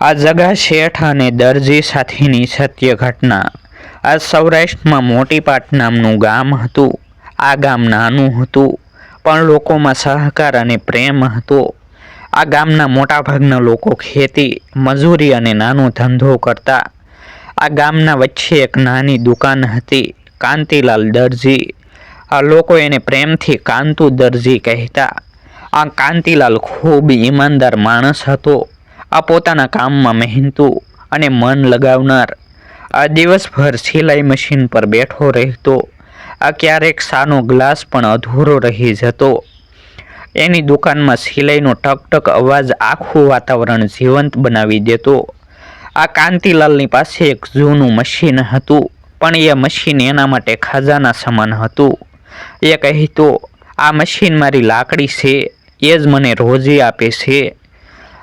આ જગા શેઠ અને દરજી સાથેની સત્ય ઘટના આ સૌરાષ્ટ્રમાં મોટીપાટ નામનું ગામ હતું. આ ગામ નાનું હતું, પણ લોકોમાં સહકાર અને પ્રેમ હતો. આ ગામના મોટાભાગના લોકો ખેતી, મજૂરી અને નાનો ધંધો કરતા. આ ગામના વચ્ચે એક નાની દુકાન હતી, કાંતિલાલ દરજી. આ લોકો એને પ્રેમથી કાંતુ દરજી કહેતા. આ કાંતિલાલ ખૂબ ઈમાનદાર માણસ હતો. આ પોતાના કામમાં મહેનતુ અને મન લગાવનાર. આ દિવસભર સિલાઈ મશીન પર બેઠો રહેતો. આ ક્યારેક સાનો ગ્લાસ પણ અધૂરો રહી જતો. એની દુકાનમાં સિલાઈનો ટકટક અવાજ આખું વાતાવરણ જીવંત બનાવી દેતો. આ કાંતિલાલની પાસે એક જૂનું મશીન હતું, પણ એ મશીન એના માટે ખજાના સમાન હતું. એ કહેતો આ મશીન મારી લાકડી છે, એ જ મને રોજી આપે છે.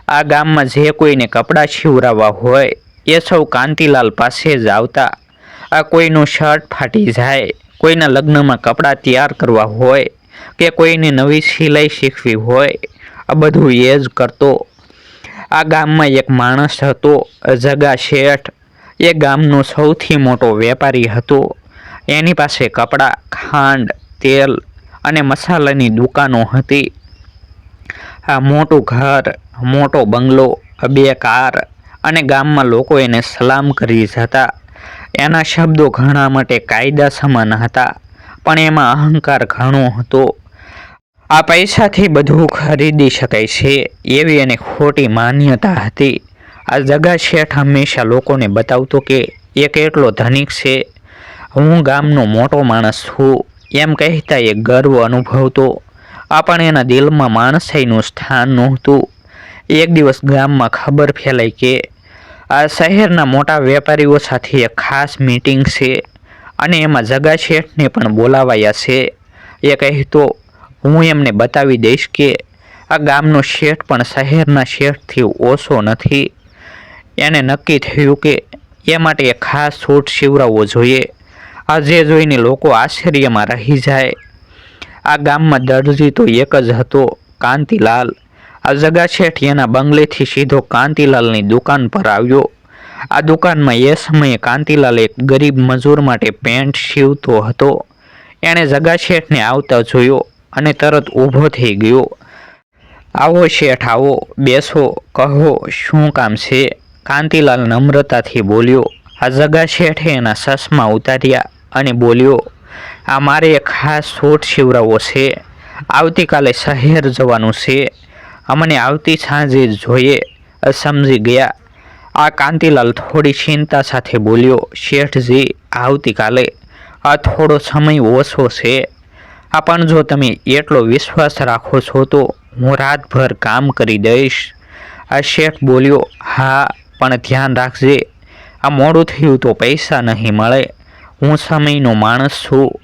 આ ગામમાં જે કોઈને કપડાં છીવરાવવા હોય, એ સૌ કાંતિલાલ પાસે જ આવતા. આ કોઈનું શર્ટ ફાટી જાય, કોઈના લગ્નમાં કપડાં તૈયાર કરવા હોય, કે કોઈને નવી સિલાઈ શીખવી હોય, આ બધું એ જ કરતો. આ ગામમાં એક માણસ હતો, જગા શેઠ. એ ગામનો સૌથી મોટો વેપારી હતો. એની પાસે કપડાં, ખાંડ, તેલ અને મસાલાની દુકાનો હતી. મોટું ઘર, મોટો બંગલો, બે કાર અને ગામમાં લોકો એને સલામ કરી જતા. એના શબ્દો ઘણા માટે કાયદા સમાન હતા, પણ એમાં અહંકાર ઘણો હતો. આ પૈસાથી બધું ખરીદી શકાય છે એવી એને ખોટી માન્યતા હતી. આ જગા શેઠ હંમેશા લોકોને બતાવતો કે, એ કેટલો ધનિક છે. હું ગામનો મોટો માણસ છું. એમ કહેતા એ ગર્વ અનુભવતો. આ પણ એના દિલમાં માણસાઈનું સ્થાન નહોતું. એક દિવસ ગામમાં ખબર ફેલાઈ કે આ શહેરના મોટા વેપારીઓ સાથે એક ખાસ મીટિંગ છે અને એમાં જગા શેઠને પણ બોલાવાયા છે. એ કહેતો હું એમને બતાવી દઈશ કે આ ગામનો શેઠ પણ શહેરના શેઠથી ઓછો નથી. એને નક્કી થયું કે એ માટે ખાસ સૂટ સીવડાવવો જોઈએ. આ જે જોઈને લોકો આશ્ચર્યમાં રહી જાય. આ ગામમાં દરજી તો એક જ હતો, કાંતિલાલ. આ જગા શેઠિયાના બંગલેથી સીધો કાંતિલાલની દુકાન પર આવ્યો. આ દુકાનમાં એ સમયે કાંતિલાલ એક ગરીબ મજૂર માટે પેન્ટ સીવતો હતો. એણે જગા શેઠને આવતા જોયો અને તરત ઊભો થઈ ગયો. આવો શેઠ, આવો, બેસો, કહો, શું કામ છે? કાંતિલાલ નમ્રતાથી બોલ્યો. આ જગા શેઠે એના સસમાં ઉતાર્યા અને બોલ્યો આ મારે ખાસ સૂટ સીવડાવવો છે. આવતીકાલે શહેર જવાનું છે. અમને આવતી સાંજે જોઈએ. સમજી ગયા. આ કાંતિલાલ થોડી ચિંતા સાથે બોલ્યો, શેઠજી, આવતીકાલે આ થોડો સમય ઓછો છે. આ પણ જો તમે એટલો વિશ્વાસ રાખો છો તો હું રાતભર કામ કરી દઈશ. આ શેઠ બોલ્યો, હા, પણ ધ્યાન રાખજે. આ મોડું થયું તો પૈસા નહીં મળે. હું સમયનો માણસ છું.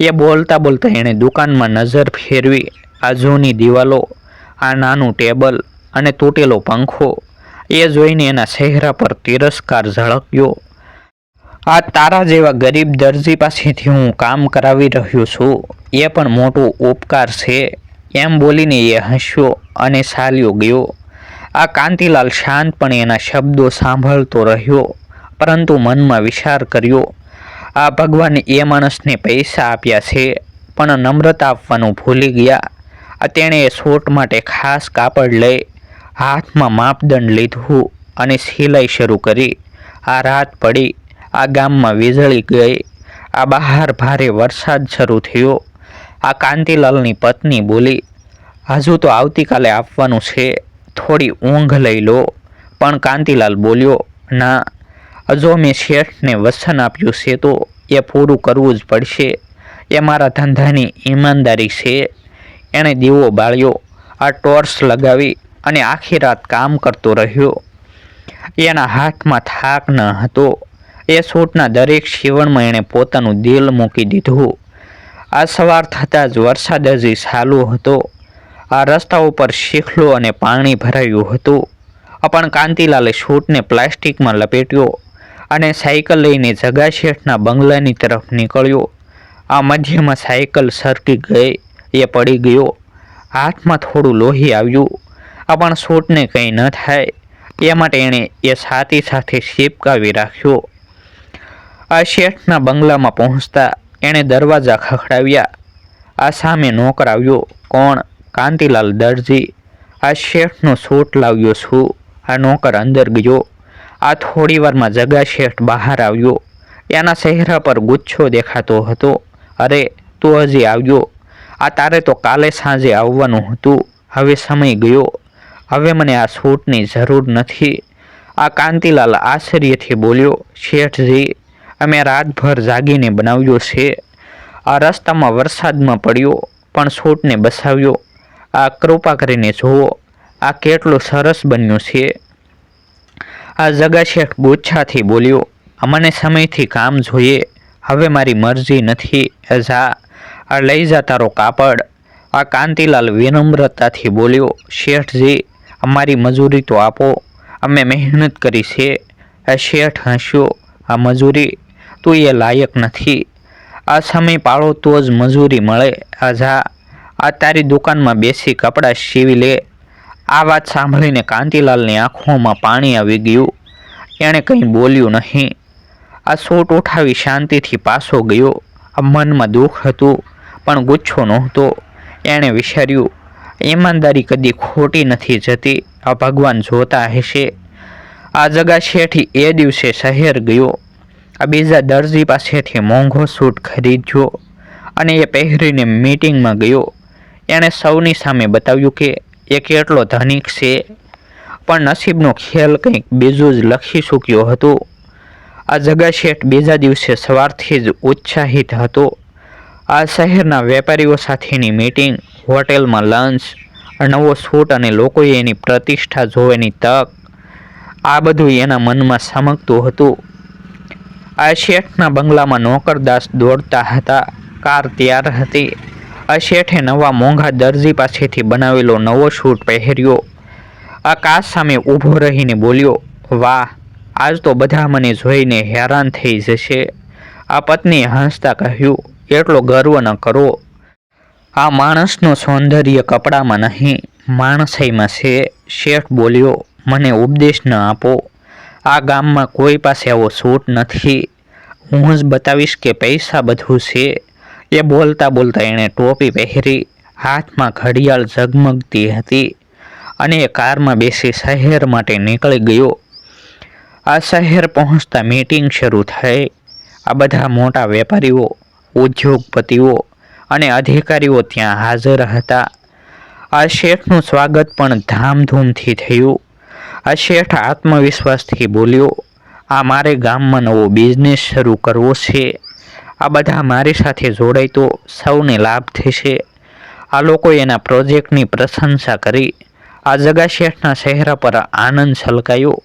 એ બોલતા બોલતા એણે દુકાનમાં નજર ફેરવી આ જૂની દિવાલો, આ નાનું ટેબલ અને તૂટેલો પંખો, એ જોઈને એના ચહેરા પર તિરસ્કાર ઝળક્યો. આ તારા જેવા ગરીબ દરજી પાસેથી હું કામ કરાવી રહ્યો છું. એ પણ મોટું ઉપકાર છે. એમ બોલીને એ હસ્યો અને ચાલ્યો ગયો. આ કાંતિલાલ શાંતપણે એના શબ્દો સાંભળતો રહ્યો, પરંતુ મનમાં વિચાર કર્યો આ ભગવાને એ માણસને પૈસા આપ્યા છે, પણ નમ્રતા આપવાનું ભૂલી ગયા. તેણે શોટ માટે ખાસ કાપડ લઈ હાથમાં માપદંડ લીધું અને સિલાઈ શરૂ કરી. આ રાત પડી, આ ગામમાં વીજળી ગઈ, આ બહાર ભારે વરસાદ શરૂ થયો. આ કાંતિલાલની પત્ની બોલી, હજુ તો આવતીકાલે આપવાનું છે, થોડી ઊંઘ લઈ લો. પણ કાંતિલાલ બોલ્યો, ના જો મેં શેઠને વસન આપ્યું છે તો એ પૂરું કરવું જ પડશે. એ મારા ધંધાની ઈમાનદારી છે. એણે દીવો બાળ્યો, આ ટોર્ચ લગાવી અને આખી રાત કામ કરતો રહ્યો. એના હાથમાં થાક ન હતો. એ સૂટના દરેક શિવણમાં એણે પોતાનું દિલ મૂકી દીધું. આ સવાર થતાં જ વરસાદ હજી ચાલુ હતો. આ રસ્તા ઉપર શીખલો અને પાણી ભરાયું હતું. પણ કાંતિલાલે સૂટને પ્લાસ્ટિકમાં લપેટ્યો. અને સાયકલ લઈને જગા શેઠના બંગલાની તરફ નીકળ્યો. આ મધ્યમાં સાયકલ સરકી ગઈ, એ પડી ગયો. હાથમાં થોડું લોહી આવ્યું. આ પણ શોટને કંઈ ન થાય. એ માટે એણે એ છાતી સાથે શેપકાવી રાખ્યો. આ શેઠના બંગલામાં પહોંચતા એણે દરવાજા ખખડાવ્યા. આ સામે નોકર આવ્યો. કોણ? કાંતિલાલ દરજી. આ શેઠનો શોટ લાવ્યો છું. આ નોકર અંદર ગયો. આ થોડી વારમાં જગા શેઠ બહાર આવ્યો. એના ચહેરા પર ગુચ્છો દેખાતો હતો. અરે, તું હજી આવ્યો? આ તારે તો કાલે સાંજે આવવાનું હતું. હવે સમય ગયો. હવે મને આ સૂટની જરૂર નથી. આ કાંતિલાલ આશ્ચર્યથી બોલ્યો, શેઠજી, અમે રાતભર જાગીને બનાવ્યો છે. આ રસ્તામાં વરસાદમાં પડ્યો, પણ સૂટને બસાવ્યો. આ કૃપા કરીને જુઓ, આ કેટલું સરસ બન્યું છે. આ જગા શેઠ ગુચ્છાથી બોલ્યો, અમને સમયથી કામ જોઈએ. હવે મારી મરજી નથી. જા. આ લઈ જા તારો કાપડ. આ કાંતિલાલ વિનમ્રતાથી બોલ્યો, શેઠજી, અમારી મજૂરી તો આપો. અમે મહેનત કરી છે. આ શેઠ હસ્યો, આ મજૂરી? તું એ લાયક નથી. આ સમય પાળો તો જ મજૂરી મળે. આ જા. આ તારી દુકાનમાં બેસી કપડાં સીવી લે. આ વાત સાંભળીને કાંતિલાલની આંખોમાં પાણી આવી ગયું. એણે કંઈ બોલ્યું નહીં. આ સૂટ ઉઠાવી શાંતિથી પાછો ગયો. મનમાં દુઃખ હતું, પણ ગુચ્છો નહોતો. એણે વિચાર્યું, ઈમાનદારી કદી ખોટી નથી જતી. આ ભગવાન જોતા હશે. આ જગા શેઠી એ દિવસે શહેર ગયો. આ બીજા દરજી પાસેથી મોંઘો સૂટ ખરીદ્યો અને એ પહેરીને મીટિંગમાં ગયો. એણે સૌની સામે બતાવ્યું કે એ કેટલો ધનિક છે. પણ નસીબનો ખેલ કંઈક બીજું જ લખી ચૂક્યો હતો. આ જગા શેઠ બીજા દિવસે સવારથી જ ઉત્સાહિત હતો. આ શહેરના વેપારીઓ સાથેની મીટિંગ હોટેલમાં લંચ નવો સૂટ અને લોકોએ એની પ્રતિષ્ઠા જોવાની તક, આ બધું એના મનમાં સમકતું હતું. આ શેઠના બંગલામાં નોકરદાસ દોડતા હતા. કાર તૈયાર હતી. આ શેઠે નવા મોંઘા દરજી પાસેથી બનાવેલો નવો સૂટ પહેર્યો. આ કાચ સામે ઊભો રહીને બોલ્યો, વાહ, આજ તો બધા મને જોઈને હેરાન થઈ જશે. આ પત્નીએ હસતા કહ્યું, એટલો ગર્વ ન કરો. આ માણસનું સૌંદર્ય કપડામાં નહીં, માણસાઈમાં છે. શેઠ બોલ્યો, મને ઉપદેશ ન આપો. આ ગામમાં કોઈ પાસે આવો સૂટ નથી. હું જ બતાવીશ કે પૈસા બધું છે. એ બોલતા બોલતા એણે ટોપી પહેરી હાથમાં ઘડિયાળ ઝગમગતી હતી અને એ કારમાં બેસી શહેર માટે નીકળી ગયો. આ શહેર પહોંચતા મીટિંગ શરૂ થઈ. આ બધા મોટા વેપારીઓ, ઉદ્યોગપતિઓ અને અધિકારીઓ ત્યાં હાજર હતા. આ શેઠનું સ્વાગત પણ ધામધૂમથી થયું. આ શેઠ આત્મવિશ્વાસથી બોલ્યો, આ મારે ગામમાં નવો બિઝનેસ શરૂ કરવો છે. આ બધા મારી સાથે જોડાય તો સૌને લાભ થશે. આ લોકો એના પ્રોજેક્ટની પ્રશંસા કરી. આ જગા શેઠના ચહેરા પર આનંદ છલકાયો.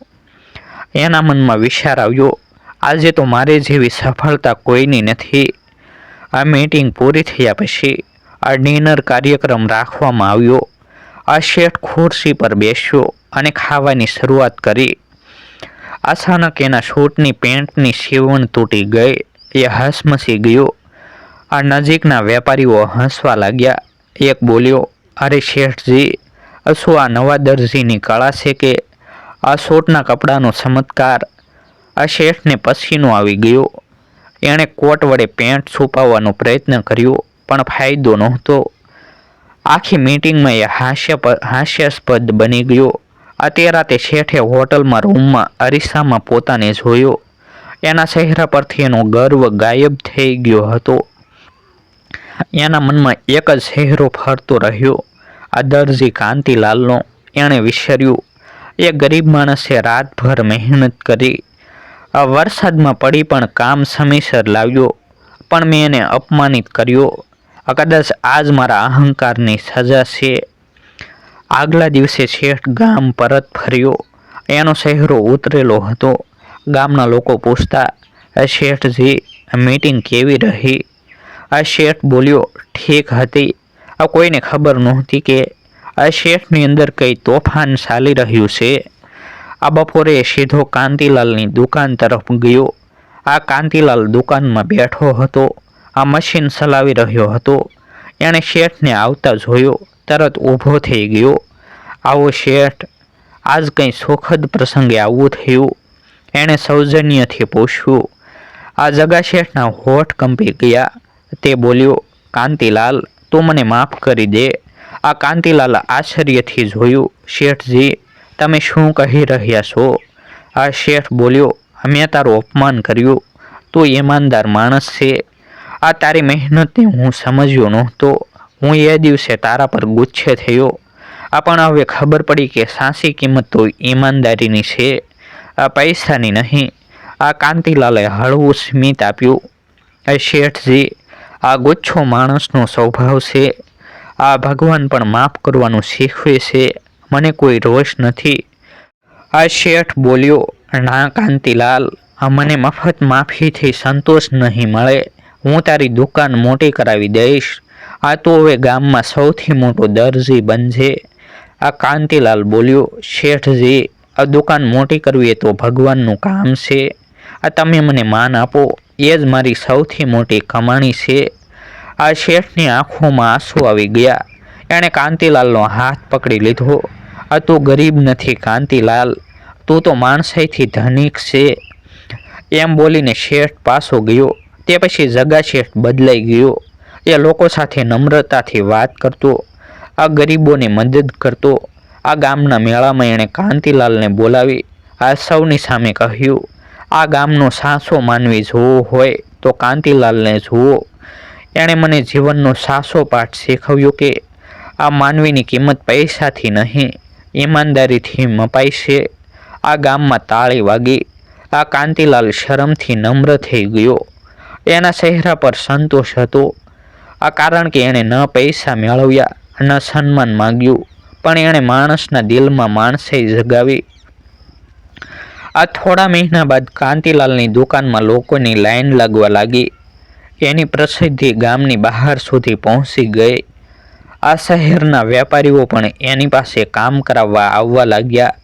એના મનમાં વિચાર આવ્યો, આજે તો મારે જેવી સફળતા કોઈની નથી. આ મીટિંગ પૂરી થયા પછી આ ડિનર કાર્યક્રમ રાખવામાં આવ્યો. આ શેઠ ખુરશી પર બેસ્યો અને ખાવાની શરૂઆત કરી. અચાનક એના શૂટની પેન્ટની સીવણ તૂટી ગઈ. એ હસમસી ગયો. આ નજીકના વેપારીઓ હસવા લાગ્યા. એક બોલ્યો, અરે શેઠજી શું આ નવા દરજીની કળા છે કે આ શૂટના કપડાનો ચમત્કાર. આ શેઠને પસીનો આવી ગયો. એણે કોટ વડે પેન્ટ છુપાવવાનો પ્રયત્ન કર્યો, પણ ફાયદો નહોતો. આખી મીટિંગમાં એ હાસ્ય હાસ્યાસ્પદ બની ગયો. અત્યારે તે શેઠે હોટલમાં, રૂમમાં અરીસામાં પોતાને જોયો. એના ચહેરા પરથી એનો ગર્વ ગાયબ થઈ ગયો હતો. એના મનમાં એક જ ચહેરો ફરતો રહ્યો. આ દરજી કાંતિલાલનો એણે વિસર્યું એ ગરીબ માણસે રાતભર મહેનત કરી. આ વરસાદમાં પડી પણ કામ સમયસર લાવ્યો, પણ મેં એને અપમાનિત કર્યો. આ કદાચ આજ મારા અહંકારની સજા છે. આગલા દિવસે શેઠ ગામ પરત ફર્યો. એનો ચહેરો ઉતરેલો હતો. ગામના લોકો પૂછતા શેઠજી મીટિંગ કેવી રહી? આ શેઠ બોલ્યો, ઠીક હતી. આ કોઈને ખબર નહોતી કે આ શેઠની અંદર કંઈ તોફાન ચાલી રહ્યું છે. આ બપોરે સીધો કાંતિલાલની દુકાન તરફ ગયો. આ કાંતિલાલ દુકાનમાં બેઠો હતો. આ મશીન ચલાવી રહ્યો હતો. એણે શેઠને આવતા જોયો, તરત ઊભો થઈ ગયો. આવો શેઠ, આજ કંઈ સુખદ પ્રસંગે આવવું થયું. એણે સૌજન્યથી પૂછ્યું, આ જગા શેઠના હોઠ કંપી ગયા. તે બોલ્યો, કાંતિલાલ, તું મને માફ કરી દે. આ કાંતિલાલ આશ્ચર્યથી જોયું, શેઠજી, તમે શું કહી રહ્યા છો? આ શેઠ બોલ્યો, મેં તારું અપમાન કર્યું. તું ઈમાનદાર માણસ છે. આ તારી મહેનતને હું સમજ્યો નહોતો. હું એ દિવસે તારા પર ગુચ્છે થયો. આ પણ હવે ખબર પડી કે સાચી કિંમત તો ઈમાનદારીની છે. પૈસાની નહીં. આ કાંતિલાલે હળવું સ્મિત આપ્યું. શેઠજી, આ ગુચ્છો માણસનો સ્વભાવ છે. આ ભગવાન પણ માફ કરવાનું શીખવે છે. મને કોઈ રોષ નથી. આ શેઠ બોલ્યો, ના કાંતિલાલ મને મફત માફીથી સંતોષ નહીં મળે. હું તારી દુકાન મોટી કરાવી દઈશ. આ તો હવે ગામમાં સૌથી મોટો દરજી બનશે. આ કાંતિલાલ બોલ્યો, શેઠજી આ દુકાન મોટી કરવી એ તો ભગવાનનું કામ છે. આ તમે મને માન આપો, એ જ મારી સૌથી મોટી કમાણી છે. આ શેઠની આંખોમાં આંસુ આવી ગયા. એણે કાંતિલાલનો હાથ પકડી લીધો. આ તું ગરીબ નથી કાંતિલાલ, તું તો માણસાઈથી ધનિક છે. એમ બોલીને શેઠ પાછો ગયો. તે પછી જગા શેઠ બદલાઈ ગયો. એ લોકો સાથે નમ્રતાથી વાત કરતો. આ ગરીબોને મદદ કરતો. આ ગામના મેળામાં એણે કાંતિલાલને બોલાવી આ સૌની સામે કહ્યું, આ ગામનો સાસો માનવી જોવો હોય તો કાંતિલાલને જુઓ. એણે મને જીવનનો સાસો પાઠ શીખવ્યો કે, આ માનવીની કિંમત પૈસાથી નહીં, ઈમાનદારીથી મપાય છે. આ ગામમાં તાળી વાગી, આ કાંતિલાલ શરમથી નમ્ર થઈ ગયો. એના ચહેરા પર સંતોષ હતો. આ કારણ કે એણે ન પૈસા મેળવ્યા, ન સન્માન માગ્યું. પણ એણે માણસના દિલમાં માણસે જગાવી. આ થોડા મહિના બાદ કાંતિલાલની દુકાનમાં લોકોની લાઈન લાગવા લાગી. એની પ્રસિદ્ધિ ગામની બહાર સુધી પહોંચી ગઈ. આ શહેરના વેપારીઓ પણ એની પાસે કામ કરાવવા આવવા લાગ્યા.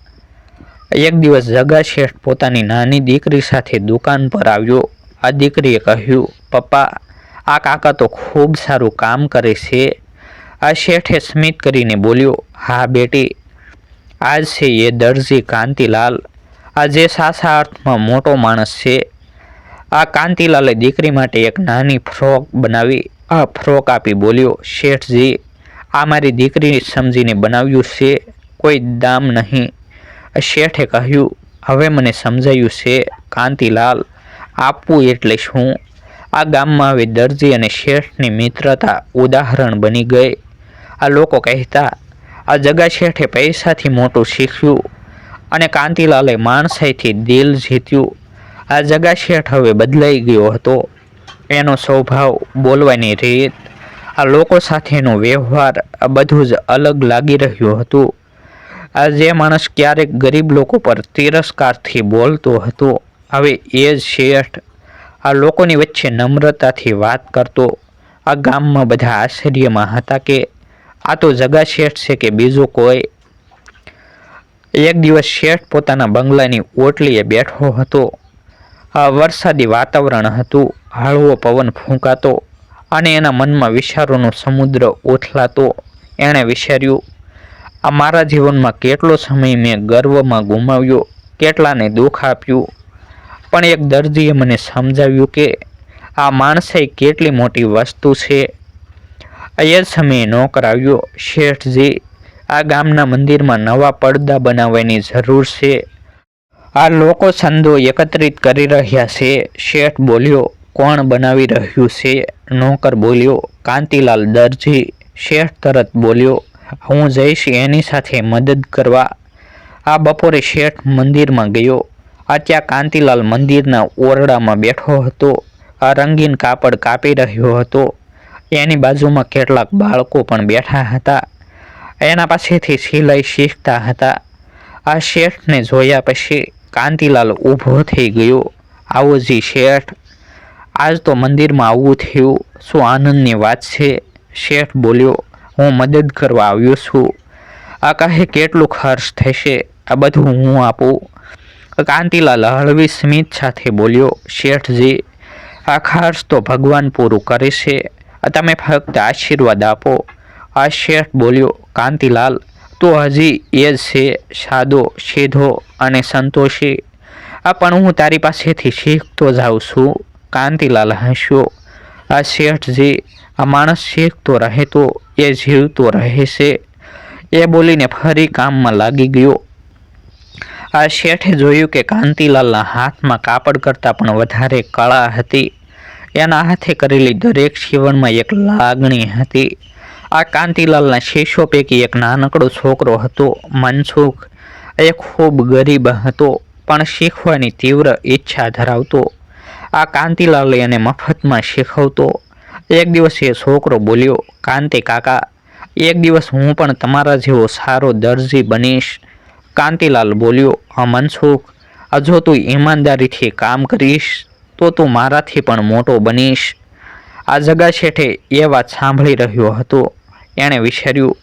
એક દિવસ જગા શેઠ પોતાની નાની દીકરી સાથે દુકાન પર આવ્યો. આ દીકરીએ કહ્યું, પપ્પા, આ કાકા તો ખૂબ સારું કામ કરે છે. આ શેઠે સ્મિત કરીને બોલ્યો, હા બેટી, આજ છે એ દરજી કાંતિલાલ. આ જે સાસા અર્થમાં મોટો માણસ છે, આ કાંતિલાલે દીકરી માટે એક નાની ફ્રોક બનાવી, આ ફ્રોક આપી બોલ્યો, શેઠજી, આ મારી દીકરી સમજીને બનાવ્યું છે, કોઈ દામ નહીં. શેઠે કહ્યું, હવે મને સમજાયું છે, કાંતિલાલ, આપવું એટલે શું? આ ગામમાં હવે દરજી અને શેઠની મિત્રતા ઉદાહરણ બની ગઈ. આ લોકો કહેતા, આ જગા શેઠે પૈસાથી મોટું શીખ્યું અને કાંતિલાલે માણસાઈથી દિલ જીત્યું. આ જગા શેઠ હવે બદલાઈ ગયો હતો. એનો સ્વભાવ, બોલવાની રીત, આ લોકો સાથેનો વ્યવહાર, આ બધું જ અલગ લાગી રહ્યું હતું. આ જે માણસ ક્યારેક ગરીબ લોકો પર તિરસ્કારથી બોલતો હતો, હવે એ જ શેઠ આ લોકોની વચ્ચે નમ્રતાથી વાત કરતો. આ ગામમાં બધા આશ્ચર્યમાં હતા કે આ તો જગા શેઠ છે કે બીજો કોઈ. એક દિવસ શેઠ પોતાના બંગલાની ઓટલીએ બેઠો હતો. આ વરસાદી વાતાવરણ હતું. હળવો પવન ફૂંકાતો અને એના મનમાં વિચારોનો સમુદ્ર ઓથલાતો. એણે વિચાર્યું, આ મારા જીવનમાં કેટલો સમય મેં ગર્વમાં ગુમાવ્યો, કેટલાને દુઃખ આપ્યું. પણ એક દર્દીએ મને સમજાવ્યું કે આ માણસે કેટલી મોટી વસ્તુ છે. એ સમયે નોકર આવ્યો. શેઠજી, આ ગામના મંદિરમાં નવા પડદા બનાવવાની જરૂર છે. આ લોકો છંદો એકત્રિત કરી રહ્યા છે. શેઠ બોલ્યો, કોણ બનાવી રહ્યું છે? નોકર બોલ્યો, કાંતિલાલ દરજી. શેઠ તરત બોલ્યો, હું જઈશ એની સાથે મદદ કરવા. આ બપોરે શેઠ મંદિરમાં ગયો. આ ત્યાં કાંતિલાલ મંદિરના ઓરડામાં બેઠો હતો. આ રંગીન કાપડ કાપી રહ્યો હતો. એની બાજુમાં કેટલાક બાળકો પણ બેઠા હતા. એના પાસેથી સિલાઈ શીખતા હતા. આ શેઠને જોયા પછી કાંતિલાલ ઊભો થઈ ગયો. આવો જી શેઠ. આજ તો મંદિરમાં આવવું થયું. શું આનંદની વાત છે? શેઠ બોલ્યો. હું મદદ કરવા આવ્યો છું. આ કહે કેટલું ખર્ચ થશે? આ બધું હું આપું. કાંતિલાલ હળવી સ્મિત સાથે બોલ્યો. શેઠજી, આ ખર્ચ તો ભગવાન પૂરું કરે છે. તમે ફક્ત આશીર્વાદ આપો. આ શેઠ બોલ્યો, કાંતિલાલ, તો હજી એ જ છે સાદો સીધો અને સંતોષી. આ પણ હું તારી પાસેથી શીખતો જાઉં છું. કાંતિલાલ હસ્યો. આ શેઠજી આ માણસ શીખતો રહે તો એ જીવતો રહે છે. એ બોલીને ફરી કામમાં લાગી ગયો. આ શેઠે જોયું કે કાંતિલાલના હાથમાં કાપડ કરતાં પણ વધારે કળા હતી. એના હાથે કરેલી દરેક જીવનમાં એક લાગણી હતી. આ કાંતિલાલના શિષ્યો પૈકી એક નાનકડો છોકરો હતો, મનસુખ. એ ખૂબ ગરીબ હતો, પણ શીખવાની તીવ્ર ઈચ્છા ધરાવતો. આ કાંતિલાલ એને મફતમાં શીખવતો. એક દિવસ એ છોકરો બોલ્યો, કાંતિ કાકા, એક દિવસ હું પણ તમારા જેવો સારો દરજી બનીશ. કાંતિલાલ બોલ્યો, હા મનસુખ જો તું ઈમાનદારીથી કામ કરીશ. તો તું મારાથી પણ મોટો બનીશ. આ જગા શેઠે એ વાત સાંભળી રહ્યો હતો. એણે વિચાર્યું,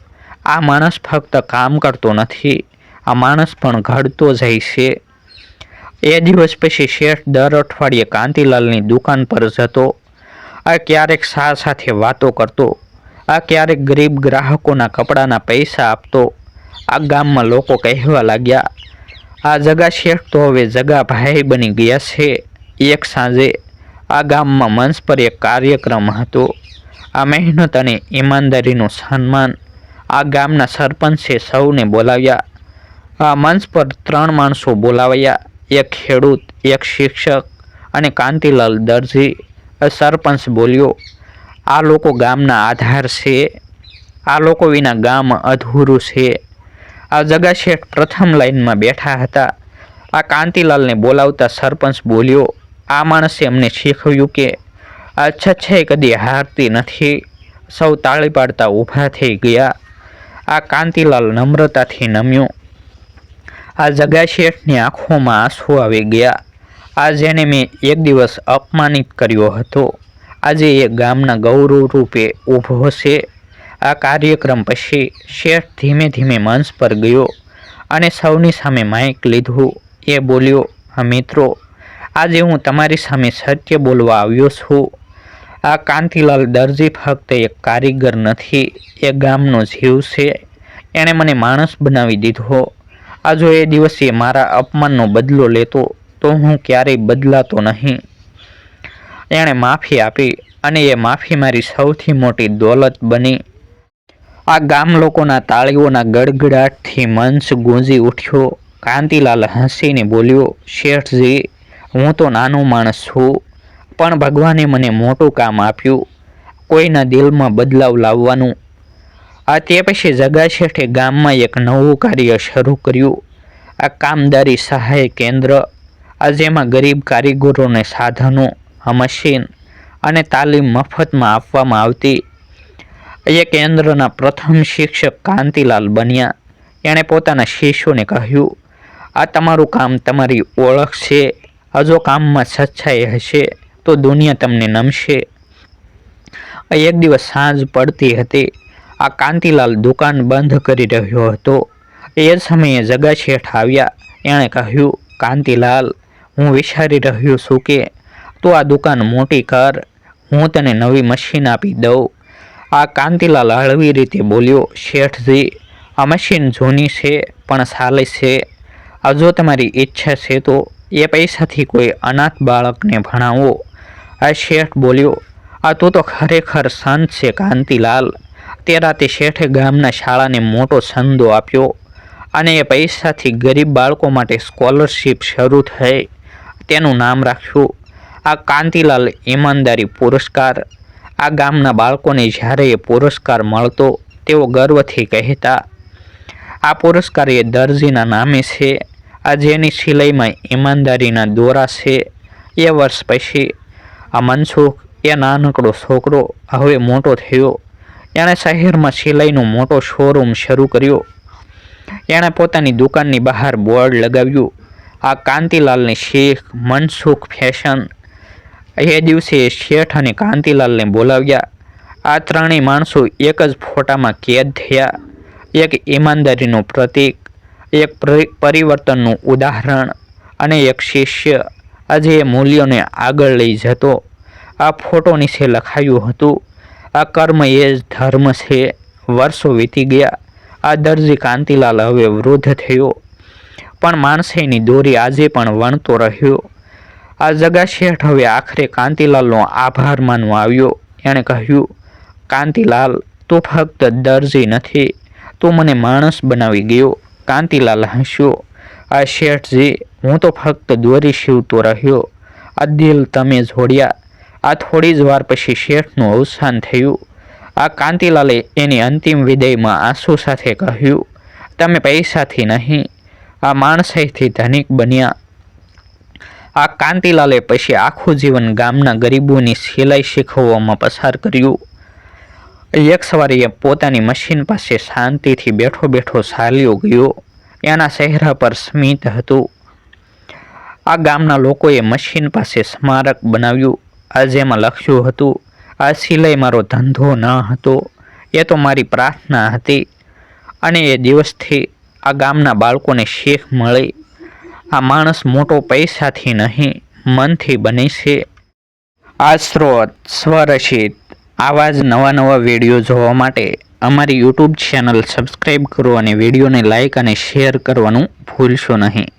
આ માણસ ફક્ત કામ કરતો નથી, આ માણસ પણ ઘડતો જાય છે. એ દિવસ પછી શેઠ દર અઠવાડિયે કાંતિલાલની દુકાન પર જતો. આ ક્યારેક શાહ સાથે વાતો કરતો. આ ક્યારેક ગરીબ ગ્રાહકોના કપડાના પૈસા આપતો. આ ગામમાં લોકો કહેવા લાગ્યા, આ જગા શેઠ તો હવે જગા ભાઈ બની ગયા છે. એક સાંજે આ ગામમાં મંચ પર એક કાર્યક્રમ હતો. આ મહેનત અને ઈમાનદારીનું સન્માન આ ગામના સરપંચે સૌને બોલાવ્યા. આ મંચ પર ત્રણ માણસો બોલાવ્યા. એક ખેડૂત, એક શિક્ષક અને કાંતિલાલ દરજી. સરપંચ બોલ્યો, આ લોકો ગામના આધાર છે. આ લોકો વિના ગામ અધૂરું છે. આ જગા શેઠ પ્રથમ લાઈનમાં બેઠા હતા. આ કાંતિલાલને બોલાવતા સરપંચ બોલ્યો આ માણસે અમને શીખવ્યું કે આ છે, કદી હારતી નથી. સૌ તાળી પાડતા ઊભા થઈ ગયા. આ કાંતિલાલ નમ્રતાથી નમ્યો. આ જગા શેઠની આંખોમાં આંસુ આવી ગયા. આ જેને મેં એક દિવસ અપમાનિત કર્યો હતો. આજે એ ગામના ગૌરવ રૂપે ઊભો છે આ કાર્યક્રમ પછી શેઠ ધીમે ધીમે મંચ પર ગયો અને સૌની સામે માઇક લીધું. એ બોલ્યો મિત્રો આજે હું તમારી સામે સત્ય બોલવા આવ્યો છું. આ કાંતિલાલ દરજી ફક્ત એક કારીગર નથી, એ ગામનો જીવ છે. એણે મને માણસ બનાવી દીધો. આ જો એ દિવસે મારા અપમાનનો બદલો લેતો, તો હું ક્યારેય બદલાતો નહીં. એણે માફી આપી અને એ માફી મારી સૌથી મોટી દોલત બની. આ ગામ લોકોના તાળીઓના ગડગડાટથી મંચ ગુંજી ઉઠ્યો. કાંતિલાલ હસીને બોલ્યો, શેઠજી હું તો નાનો માણસ છું, પણ ભગવાને મને મોટું કામ આપ્યું. કોઈના દિલમાં બદલાવ લાવવાનું. આ તે પછી જગાશેઠે ગામમાં એક નવું કાર્ય શરૂ કર્યું. આ કામદારી સહાય કેન્દ્ર, આ જેમાં ગરીબ કારીગરોને સાધનો મશીન અને તાલીમ મફતમાં આપવામાં આવતી. એ કેન્દ્રના પ્રથમ શિક્ષક કાંતિલાલ બન્યા. એણે પોતાના શિષ્યોને કહ્યું, આ તમારું કામ તમારી ઓળખ છે. હજો કામમાં સચ્ચાઈ હશે તો દુનિયા તમને નમશે. એક દિવસ સાંજ પડતી હતી. આ કાંતિલાલ દુકાન બંધ કરી રહ્યો હતો. એ સમયે જગા શેઠ આવ્યા. એણે કહ્યું, કાંતિલાલ, હું વિચારી રહ્યો છું કે તું આ દુકાન મોટી કર. હું તને નવી મશીન આપી દઉં. આ કાંતિલાલ હળવી રીતે બોલ્યો, શેઠજી, આ મશીન જૂની છે, પણ સાલે છે. આ જો તમારી ઈચ્છા છે તો એ પૈસાથી કોઈ અનાથ બાળકને ભણાવો. આ શેઠ બોલ્યો, આ તો તો ખરેખર સંત છે, કાંતિલાલ. તે રાતે શેઠે ગામના શાળાને મોટો સંદો આપ્યો અને એ પૈસાથી ગરીબ બાળકો માટે સ્કોલરશીપ શરૂ થઈ. તેનું નામ રાખ્યું, આ કાંતિલાલ ઈમાનદારી પુરસ્કાર. આ ગામના બાળકોને જ્યારે એ પુરસ્કાર મળતો, તેઓ ગર્વથી કહેતા, આ પુરસ્કાર એ દરજીના નામે છે. આ જેની સિલાઈમાં ઈમાનદારીના દોરા છે, એ વર્ષ પછી આ મનસુખ, એ નાનકડો છોકરો હવે મોટો થયો. એણે શહેરમાં સિલાઈનો મોટો શોરૂમ શરૂ કર્યો. એણે પોતાની દુકાનની બહાર બોર્ડ લગાવ્યું. આ કાંતિલાલની શેખ, મનસુખ ફેશન એ દિવસે શેઠ અને કાંતિલાલને બોલાવ્યા. આ ત્રણેય માણસો એક જ ફોટામાં કેદ થયા. એક ઈમાનદારીનું પ્રતીક એક પરિવર્તનનું ઉદાહરણ અને એક શિષ્ય આજે એ મૂલ્યોને આગળ લઈ જતો. આ ફોટો નીચે લખાયું હતું, આ કર્મ એ જ ધર્મ છે. વર્ષો વીતી ગયા. આ દરજી કાંતિલાલ હવે વૃદ્ધ થયો. પણ માણસેની દોરી આજે પણ વણતો રહ્યો. આ જગાશેઠ હવે આખરે કાંતિલાલનો આભાર માનવા આવ્યો. એણે કહ્યું, કાંતિલાલ, તું ફક્ત દરજી નથી, તું મને માણસ બનાવી ગયો. કાંતિલાલ હસ્યો. આ શેઠજી, હું તો ફક્ત દોરી સીવતો રહ્યો. આ દિલ તમે જોડ્યા આ થોડી જ વાર પછી શેઠનું અવસાન થયું. આ કાંતિલાલે એની અંતિમ વિદાયમાં આંસુ સાથે કહ્યું, તમે પૈસાથી નહીં, આ માણસાઈથી ધનિક બન્યા. આ કાંતિલાલે પછી આખું જીવન ગામના ગરીબોની સિલાઈ શીખવવામાં પસાર કર્યું. એક સવારે એ પોતાની મશીન પાસે શાંતિથી બેઠો બેઠો ચાલ્યો ગયો. એના ચહેરા પર સ્મિત હતું. આ ગામના લોકોએ મશીન પાસે સ્મારક બનાવ્યું. આ જેમાં લખ્યું હતું, આ સિલાઈ મારો ધંધો ન હતો. એ તો મારી પ્રાર્થના હતી. અને એ દિવસથી આ ગામના બાળકોને શીખ મળી. આ માણસ મોટો પૈસાથી નહીં, મનથી બને છે. આ સ્ત્રોત સ્વરચિત આવા જ નવા નવા વીડિયો જોવા માટે અમારી યુટ્યુબ ચેનલ સબસ્ક્રાઈબ કરો અને વિડીયોને લાઇક અને શેર કરવાનું ભૂલશો નહીં.